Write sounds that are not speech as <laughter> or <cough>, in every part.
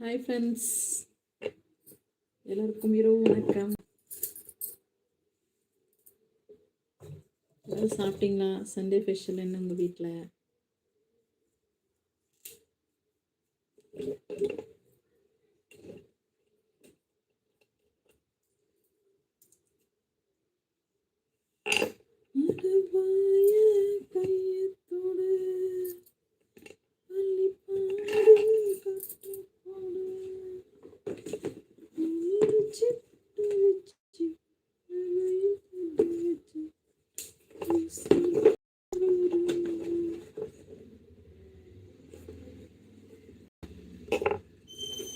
Hi friends எல்லாருக்கும் இரவு வணக்கம். எல்லோரும் சாப்பிட்டீங்களா? சண்டே ஸ்பெஷல் என்ன உங்கள் வீட்டில்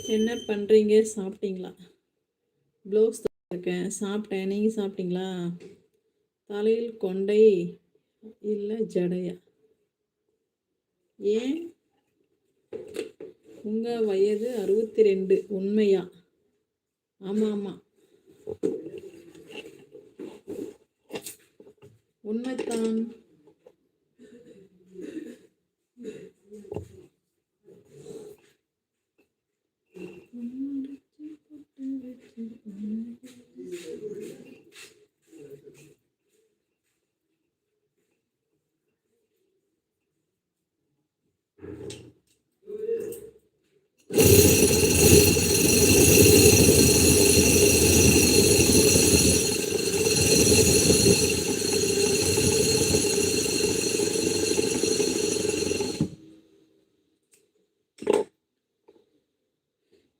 என்ன பண்ணுறீங்க சாப்பிட்டீங்களா? ப்ளவுஸ் இருக்கேன் சாப்பிட்டேன். நீங்கள் சாப்பிட்டீங்களா? தலையில் கொண்டை இல்லை ஜடையா? ஏன்? உங்கள் வயது அறுபத்தி ரெண்டு உண்மையா? ஆமாம் ஆமாம் உண்மைத்தான்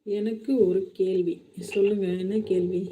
எனக்கு ஒரு கேள்வி. சொல்லுங்க என்ன கேள்வி?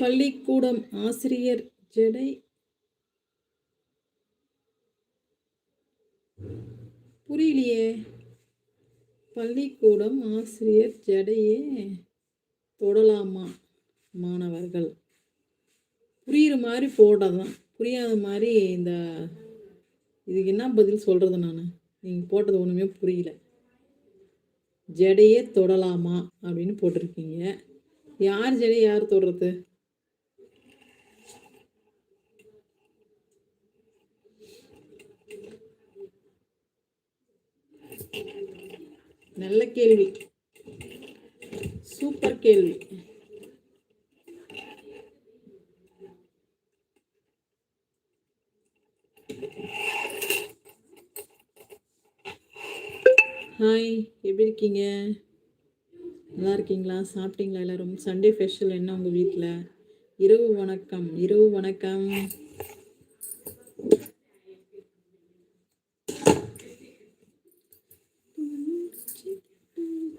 பள்ளிக்கூடம் ஆசிரியர் ஜடை புரியலையே. பள்ளிக்கூடம் ஆசிரியர் ஜடையே தொடலாமா மாணவர்கள்? புரியுற மாதிரி போட்டதான் புரியாத மாதிரி இந்த இதுக்கு என்ன பதில் சொல்கிறது நான்? நீங்கள் போட்டது ஒன்றுமே புரியல. ஜடையே தொடலாமா அப்படின்னு போட்டிருக்கீங்க. யார் ஜடை யார் தொடுறது? நல்ல கேள்வி. சூப்பர் கேள்வி. ஹாய் எப்படி இருக்கீங்க? நல்லா இருக்கீங்களா? சாப்பிட்டீங்களா? எல்லாரும் சண்டே ஸ்பெஷல் என்ன உங்கள் வீட்டில் இரவு வணக்கம் இரவு வணக்கம்.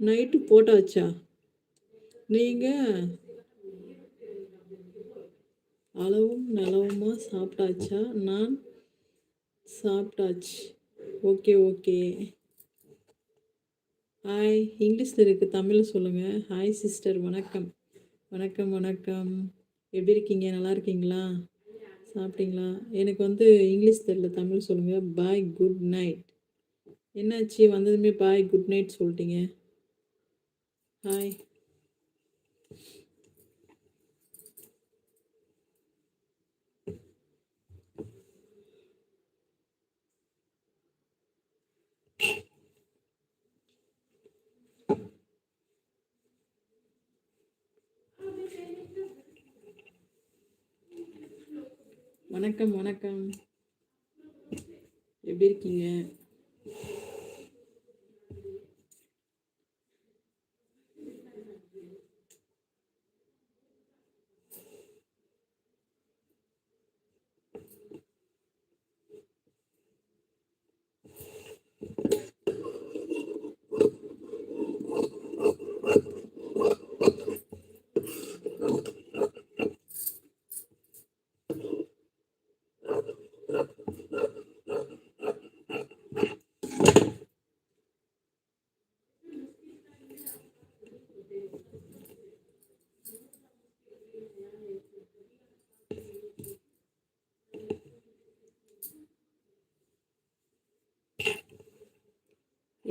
நைட்டு போட்டாச்சா நீங்கள் அளவும் நலவுமா சாப்பிட்டாச்சா? நான் சாப்பிட்டாச்சு. Okay okay. ஹாய் இங்கிலீஷில் இருக்குது தமிழ் சொல்லுங்கள் ஹாய் சிஸ்டர் வணக்கம். வணக்கம் வணக்கம். எப்படி இருக்கீங்க? நல்லா இருக்கீங்களா? சாப்பிட்டீங்களா? எனக்கு வந்து இங்கிலீஷ் தெரியல தமிழ் சொல்லுங்கள் பாய் குட் நைட் என்னாச்சு? வந்ததுமே பாய் குட் நைட் சொல்லிட்டீங்க. Hi. வணக்கம் வணக்கம் எப்படி இருக்கீங்க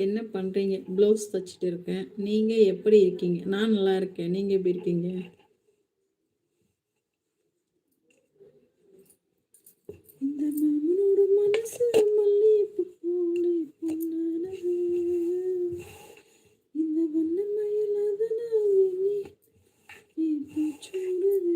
என்ன பண்ணுறீங்க ப்ளவுஸ் தைச்சிட்டு இருக்கேன். நீங்கள் எப்படி இருக்கீங்க? நான் நல்லா இருக்கேன். நீங்கள் எப்படி இருக்கீங்க? இந்த மாமனோட மனசு மல்லிகைப்பூ போல பொன்னானது. இந்த வண்ணமயில் அதனாலே நீ- நீ பூச்சூடுது.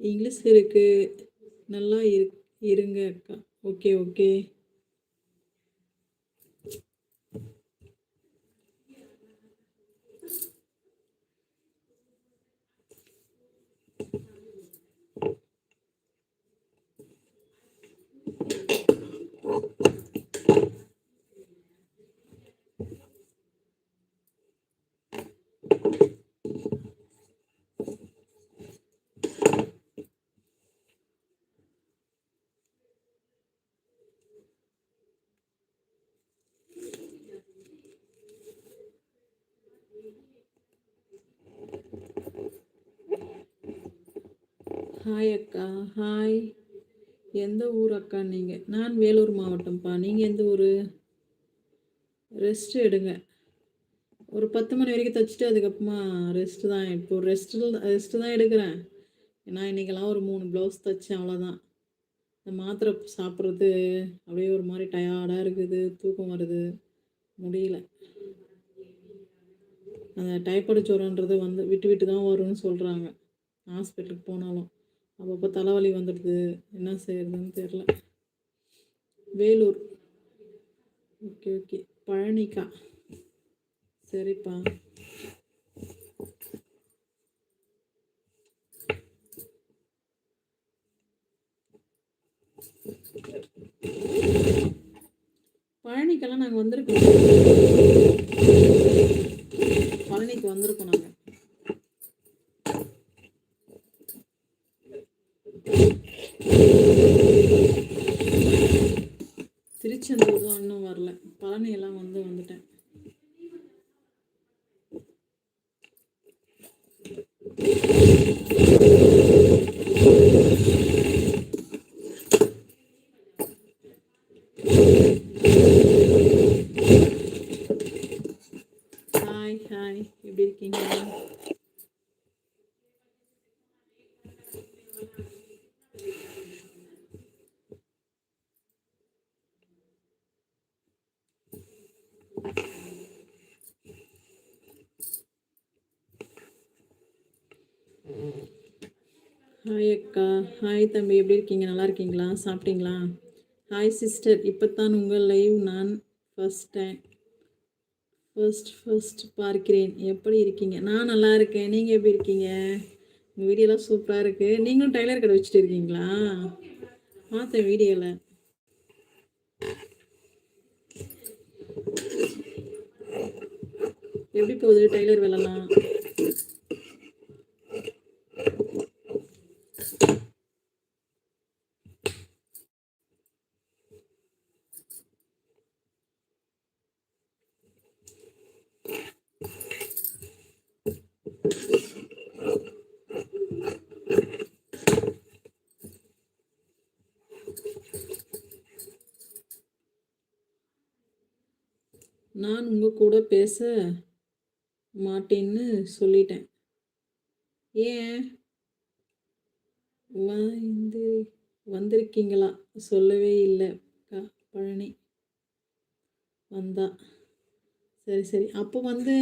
இங்கிலீஷ் இருக்குது நல்லா இரு இருங்க அக்கா. Okay okay. ஹாய் அக்கா ஹாய். எந்த ஊர் அக்கா நீங்கள் நான் வேலூர் மாவட்டம்ப்பா. நீங்கள் எந்த ஊர்? ரெஸ்ட் எடுங்க. ஒரு பத்து மணி வரைக்கும் தைச்சிட்டு அதுக்கப்புறமா ரெஸ்ட்டு தான். இப்போ ரெஸ்ட்டு ரெஸ்ட்டு தான் எடுக்கிறேன். ஏன்னா இன்றைக்கெல்லாம் ஒரு மூணு ப்ளவுஸ் தைச்சேன் அவ்வளோதான். இந்த மாத்திரை சாப்பிட்றது அப்படியே ஒரு மாதிரி டயர்டாக இருக்குது. தூக்கம் வருது. முடியல. அந்த டைப்பாய்டு ஜுரன்றது வந்து விட்டு விட்டு தான் வரும்னு சொல்கிறாங்க ஹாஸ்பிட்டலுக்கு போனாலும். அப்பப்போ தலைவலி வந்துடுது. என்ன செய்யறதுன்னு தெரில வேலூர். Okay okay. பழனிக்கா. சரிப்பா. பழனிக்கெல்லாம் நாங்கள் வந்திருக்கோம். பழனிக்கு வந்திருக்கோம் நாங்கள் Thank <laughs> you. ஹாய் அக்கா. ஹாய் தம்பி. எப்படி இருக்கீங்க? நல்லா இருக்கீங்களா? சாப்பிட்டீங்களா? ஹாய் சிஸ்டர் இப்போ தான் உங்கள் லைவ் நான் ஃபஸ்ட் டைம் ஃபர்ஸ்ட் ஃபர்ஸ்ட் பார்க்கிறேன். எப்படி இருக்கீங்க? நான் நல்லா இருக்கேன். நீங்கள் எப்படி இருக்கீங்க? உங்கள் வீடியோலாம் சூப்பராக இருக்குது நீங்களும் டைலர் கடை வச்சுட்டு இருக்கீங்களா? பார்த்தேன் வீடியோவில் எப்படி போகுது டைலர் வேலைலாம்? நான் உங்கள் கூட பேச மாட்டேன்னு சொல்லிட்டேன். ஏன்? வந்து வந்திருக்கீங்களா? சொல்லவே இல்லை. அக்கா பழனி. வந்தா. சரி சரி. அப்போ வந்து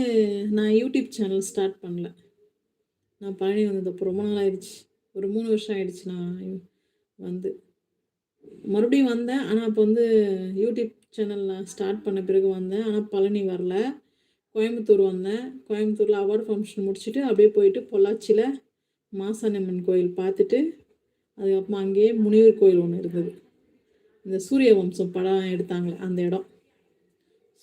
நான் யூடியூப் சேனல் ஸ்டார்ட் பண்ணல. நான் பழனி வந்தது அப்போ ரொம்ப நாள் ஆயிடுச்சு ஒரு மூணு வருஷம் ஆயிடுச்சு நான் வந்து. மறுபடியும் வந்தேன். ஆனால் அப்போ வந்து யூடியூப் சேனல் நான் ஸ்டார்ட் பண்ண பிறகு வந்தேன். ஆனால் பழனி வரல. கோயம்புத்தூர் வந்தேன். கோயம்புத்தூரில் அவார்டு ஃபங்க்ஷன் முடிச்சுட்டு அப்படியே போயிட்டு பொள்ளாச்சியில் மாசாணியம்மன் கோயில் பார்த்துட்டு அதுக்கப்புறமா அங்கேயே முனிவர் கோயில் ஒன்று இருந்தது. இந்த சூரிய வம்சம் படம் எடுத்தாங்களே அந்த இடம்.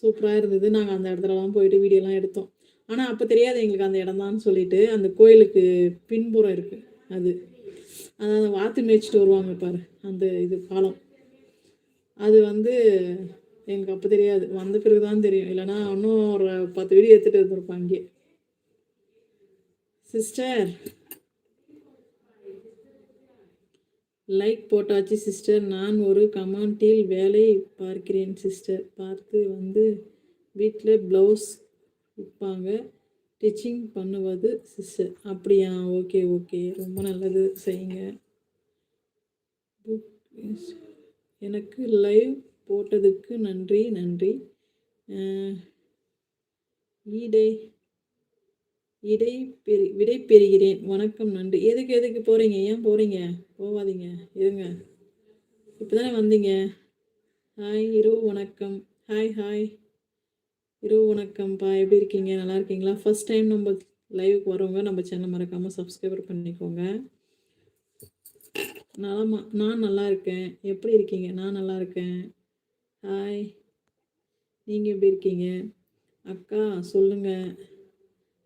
சூப்பராக இருந்தது. நாங்கள் அந்த இடத்துலலாம் போயிட்டு வீடியோலாம் எடுத்தோம். ஆனால் அப்போ தெரியாது எங்களுக்கு அந்த இடம் தான் சொல்லிட்டு அந்த கோயிலுக்கு பின்புறம் இருக்குது அது. அதாவது வாத்து மேய்ச்சிட்டு வருவாங்க பாரு அந்த இது பாலம் அது வந்து எனக்கு அப்போ தெரியாது. வந்த பிறகு தான் தெரியும். இல்லைன்னா இன்னும் ஒரு பத்து வீடு எடுத்துகிட்டு இருந்திருப்பேன் அங்கே சிஸ்டர் லைக் போட்டாச்சு சிஸ்டர் நான் ஒரு கமாண்டில் வேலை பார்க்கிறேன் சிஸ்டர் பார்த்து வந்து வீட்டில் ப்ளவுஸ் விற்பாங்க. ஸ்டிச்சிங் பண்ணுவது சிஸ்டர் அப்படியா? Okay okay. ரொம்ப நல்லது. செய்யுங்க. எனக்கு லைவ் போட்டதுக்கு நன்றி நன்றி. ஈடை இடை பெரு விடை பெறுகிறேன். வணக்கம் நன்றி. எதுக்கு எதுக்கு போகிறீங்க ஏன் போகிறீங்க போகாதீங்க இருங்க. இப்போ தானே வந்தீங்க. ஹாய் இரவு வணக்கம். ஹாய் ஹாய் இரவு வணக்கம்ப்பா. எப்படி இருக்கீங்க? நல்லா இருக்கீங்களா? ஃபஸ்ட் டைம் நம்ம லைவுக்கு வரவங்க நம்ம சேனல் மறக்காமல் சப்ஸ்கிரைபர் பண்ணிக்கோங்க. நலமா நான் நல்லா இருக்கேன். எப்படி இருக்கீங்க? நான் நல்லா இருக்கேன். ஹாய் நீங்கள் எப்படி இருக்கீங்க? அக்கா சொல்லுங்கள்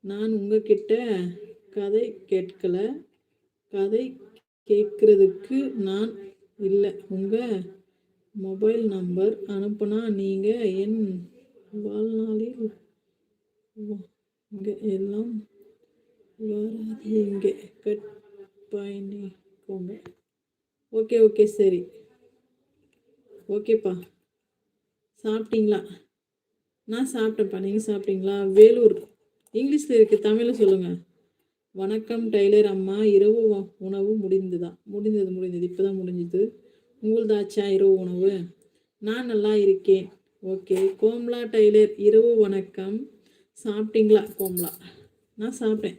நான் உங்ககிட்ட கதை கேட்கல. கதை கேட்குறதுக்கு நான் இல்லை. உங்கள் மொபைல் நம்பர் அனுப்புனா நீங்கள் என் வாழ்நாளில் இங்கே எல்லாம் வராது. இங்கே கட் பயணிக்கோங்க ஓகே ஓகே சரி. ஓகேப்பா. சாப்பிட்டீங்களா? நான் சாப்பிட்டேன்ப்பா. நீங்கள் சாப்பிட்டீங்களா? வேலூர். இங்கிலீஷில் இருக்குது தமிழில் சொல்லுங்கள் வணக்கம் டைலர் அம்மா. இரவு உணவு முடிந்துதான் முடிந்தது முடிந்தது. இப்போ தான் முடிஞ்சது. உங்களுதாச்சா இரவு உணவு? நான் நல்லா இருக்கேன். ஓகே கோம்லா டைலர் இரவு வணக்கம். சாப்பிட்டீங்களா? கோம்லா. நான் சாப்பிட்டேன்.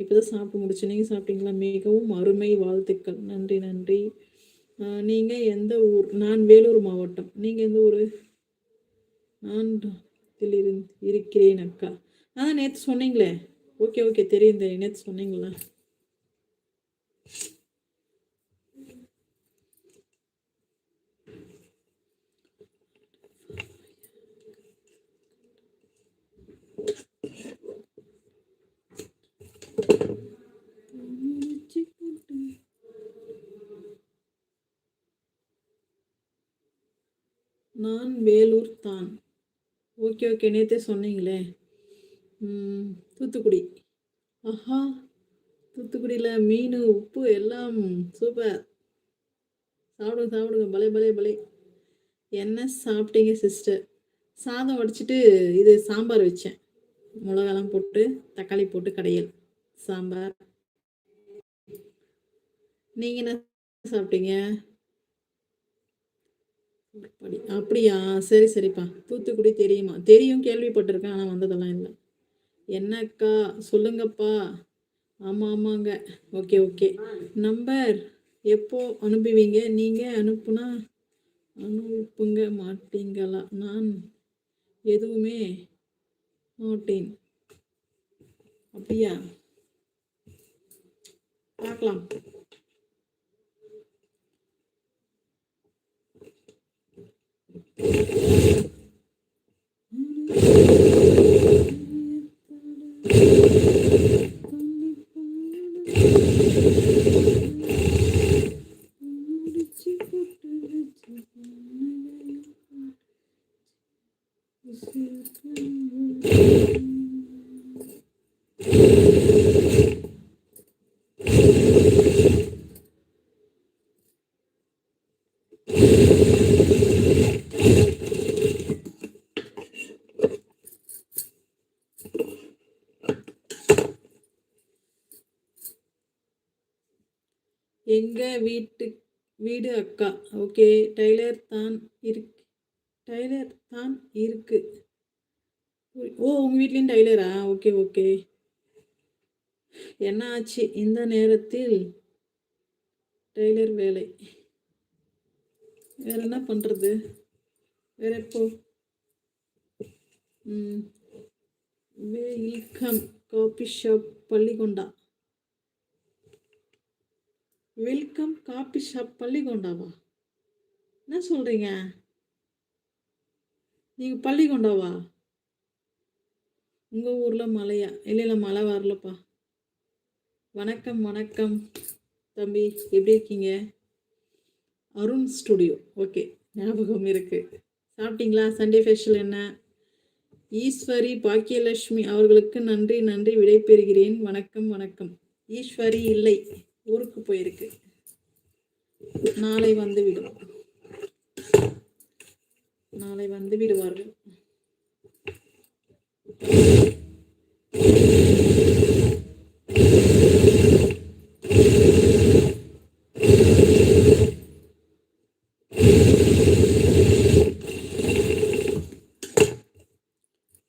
இப்போ தான் சாப்பிட்டு முடிச்சு நீங்கள் சாப்பிட்டீங்களா? மிகவும் அருமை வாழ்த்துக்கள். நன்றி நன்றி. நீங்கள் எந்த ஊர்? நான் வேலூர் மாவட்டம். நீங்கள் எந்த ஊர்? நான் இருக்கிறேன் அக்கா. அதான் நேற்று சொன்னீங்களே. Okay okay. தெரியும் தெரியும். நேற்று சொன்னீங்களா? நான் வேலூர் தான். ஓகே ஓகே நேற்றே சொன்னீங்களே. தூத்துக்குடி. ஆஹா தூத்துக்குடியில் மீன் உப்பு எல்லாம் சூப்பர். சாப்பிடுங்க சாப்பிடுங்க. பலே பலே பலே. என்ன சாப்பிட்டீங்க சிஸ்டர்? சாதம் வடிச்சிட்டு இது சாம்பார் வச்சேன். மிளகாலாம் போட்டு தக்காளி போட்டு கடையல் சாம்பார். நீங்கள் என்ன சாப்பிட்டீங்க? அப்படியா? சரி சரிப்பா. தூத்துக்குடி தெரியுமா? தெரியும் கேள்விப்பட்டிருக்கேன் ஆனால் வந்ததெல்லாம் இல்லை. என்னக்கா? சொல்லுங்கப்பா. ஆமாம் ஆமாங்க. Okay okay. நம்பர். எப்போ அனுப்புவீங்க? நீங்கள் அனுப்புனா அனுப்புங்க. மாட்டீங்களா? நான் எதுவுமே மாட்டேன். அப்படியா? பார்க்கலாம். எங்க வீட்டு வீடு அக்கா. ஓகே டைலர் தான் இருக்கு டைலர் தான் இருக்கு. ஓ உங்கள் வீட்லேயும் டைலரா? Okay okay. என்ன ஆச்சு? இந்த நேரத்தில் டெய்லர் வேலை. வேற என்ன பண்ணுறது வேற எப்போ? Welcome coffee shop Pallikonda. Welcome coffee shop பள்ளிகொண்டாவா என்ன சொல்கிறீங்க நீங்கள் பள்ளிகொண்டாவா உங்கள் ஊரில் மழையா? இல்லை இல்லை மழை வரலப்பா. வணக்கம் வணக்கம். தம்பி எப்படி இருக்கீங்க? அருண் ஸ்டுடியோ ஓகே ஞாபகம் இருக்குது சாப்பிட்டீங்களா? சண்டே ஃபெஷல் என்ன? ஈஸ்வரி பாக்கியலட்சுமி அவர்களுக்கு நன்றி நன்றி. விடைபெறுகிறேன். வணக்கம் வணக்கம். ஈஸ்வரி இல்லை. ஊருக்கு போயிருக்கு. நாளை வந்து விடும். நாளை வந்து விடுவார்கள்.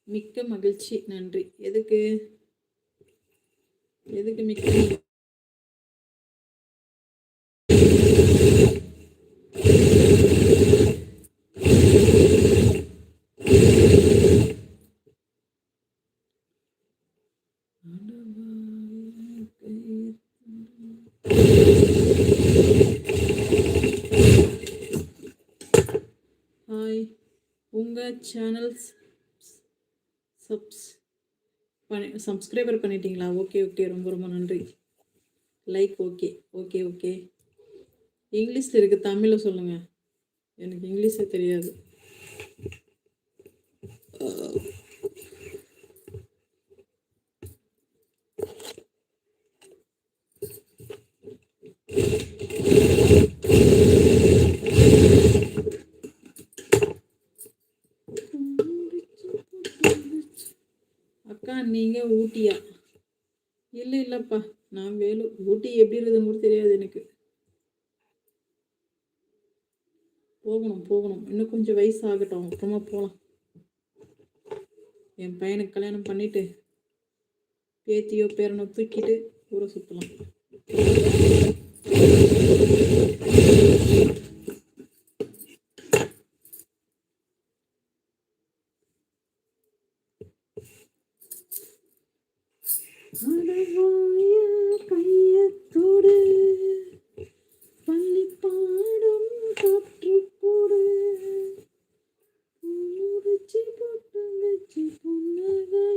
மிக்க மகிழ்ச்சி. நன்றி. எதுக்கு? எதுக்கு மிக்க மகிழ்ச்சி? ஹாய் உங்கள் சேனல் சப்ஸ் பண்ணி சப்ஸ்கிரைபர் பண்ணிட்டீங்களா? Okay okay. ரொம்ப ரொம்ப நன்றி. லைக் ஓகே ஓகே ஓகே இங்கிலீஷில் இருக்குது தமிழில் சொல்லுங்கள் எனக்கு இங்கிலீஷே தெரியாது அக்கா நீங்கள் ஊட்டியா இல்லை இல்லைப்பா நான் வேலூர் ஊட்டி எப்படி இருக்குதுன்னு கூட தெரியாது எனக்கு. போகணும் போகணும். இன்னும் கொஞ்சம் வயசு ஆகட்டும். அப்புறமா போகலாம் என் பையனுக்கு கல்யாணம் பண்ணிட்டு பேத்தியோ பேரனோ தூக்கிட்டு ஊரை சுற்றலாம் அடவாய கையத்தோடு பள்ளி பாடம் கற்றுக்கொடு முடிச்சு போட்டு வச்சு புன்னகை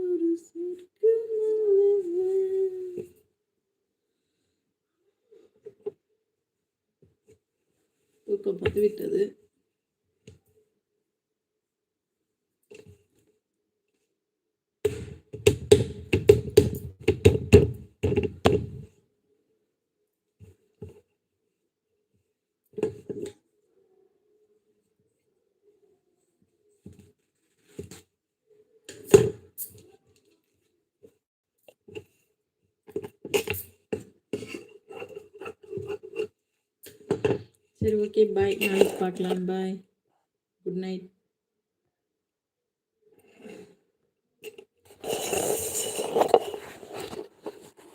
ஒரு சொர்க்கம் அல்லவா? தூக்கம் பத்து விட்டது சரி ஓகே பாய் நாளைக்கு பார்க்கலாம். பாய் குட் நைட்